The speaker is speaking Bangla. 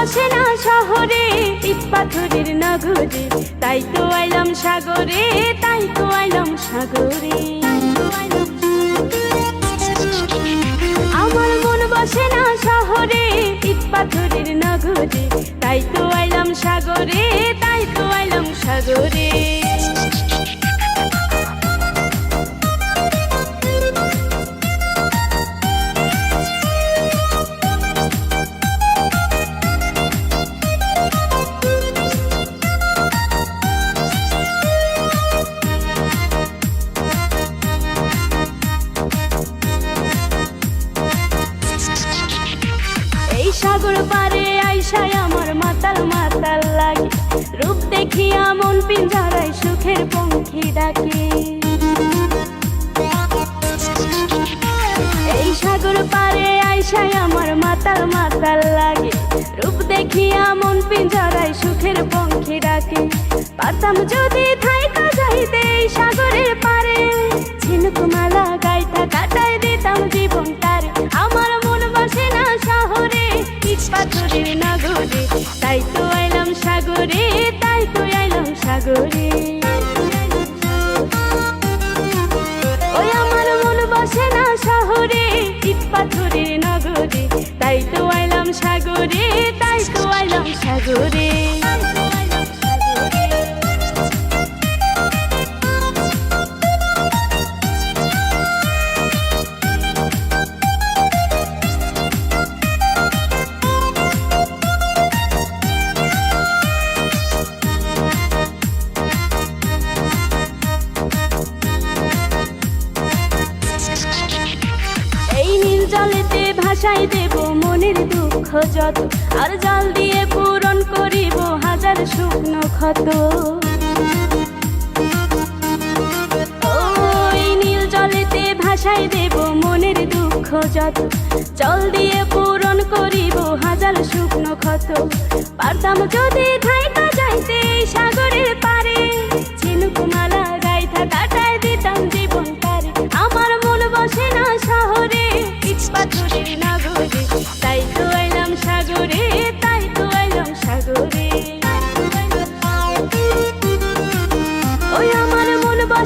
বসে না শহরে পাথরের নগরে। তাই তো আইলাম সাগরে তাই তো সাগর পারে আইসায় আমার মাতাল মাতাল লাগে। রূপ দেখিয়া মন পিঞ্জারায় সুখের পঙ্খী ডাকে। এই সাগর পারে আইসায় আমার মাতাল মাতাল লাগে। রূপ দেখিয়া মন পিঞ্জারায় সুখের পঙ্খী ডাকে। পারতাম যদি থাইকা সাগরে তাই তো আইলাম সাগরে। ভাসাই দেব মনের দুঃখ যত, আর দিয়ে পূরণ করিব হাজার শুকনো ক্ষত। দেব মনের দুঃখ যত, জল দিয়ে পূরণ করিব হাজার শুকনো ক্ষত। পারতাম যদি যাইতে, এই